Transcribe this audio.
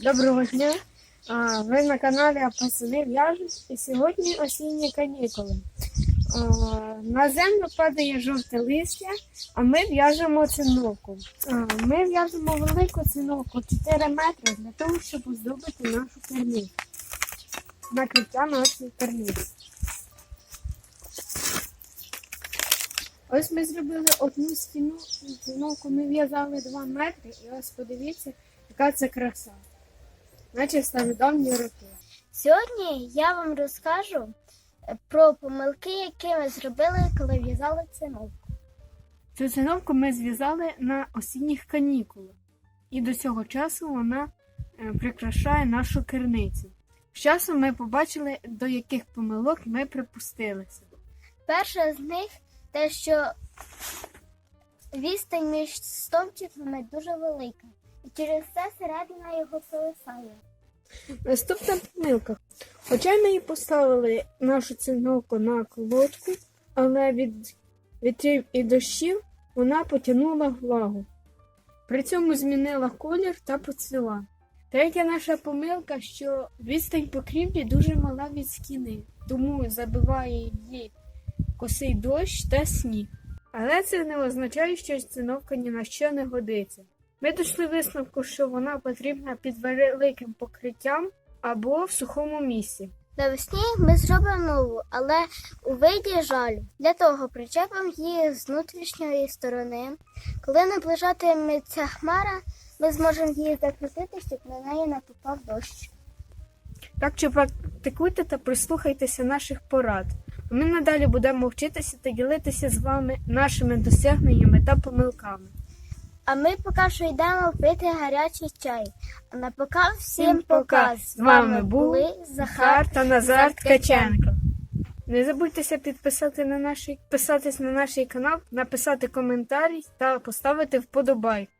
Доброго дня! А, Ви на каналі Пасини в'яжуть і сьогодні осінні канікули. А, На землю падає жовте листя, а ми в'яжемо циновку. А, Ми в'яжемо велику циновку 4 метри для того, щоб оздобити нашу керницю. Накриття нашої керниці. Ось ми зробили одну стіну, циновку ми в'язали 2 метри, і ось подивіться, яка це краса. Наче стародавні роки. Сьогодні я вам розкажу е, про помилки, які ми зробили, коли в'язали циновку. Цю циновку ми зв'язали на осінніх канікулах, і до цього часу вона е, прикрашає нашу керницю. З часом ми побачили, до яких помилок ми припустилися. Перша з них те, що відстань між стовпчиками дуже велика, і через це середина його провисає. Наступна помилка. Хоча ми і поставили нашу циновку на колодку, але від вітрів і дощів вона потягнула влагу. При цьому змінила колір та поцвіла. Третя наша помилка, що відстань покрівлі дуже мала від стіни, тому забиває її косий дощ та сніг. Але це не означає, що циновка ні на що не годиться. Ми дійшли висновку, що вона потрібна під великим покриттям або в сухому місці. Навесні ми зробимо нову, але у виді жалю. Для того причепимо її з внутрішньої сторони. Коли наближатиметься хмара, ми зможемо її закрутити, щоб на неї не попав дощ. Так що практикуйте та прислухайтеся наших порад. Ми надалі будемо вчитися та ділитися з вами нашими досягненнями та помилками. А ми поки що йдемо пити гарячий чай. А на пока всім пока. З вами були Захар. Та Назар Назар Ткаченко. Не забудьтеся підписати на наш, підписатись на наш канал, написати коментарі та поставити вподобайку.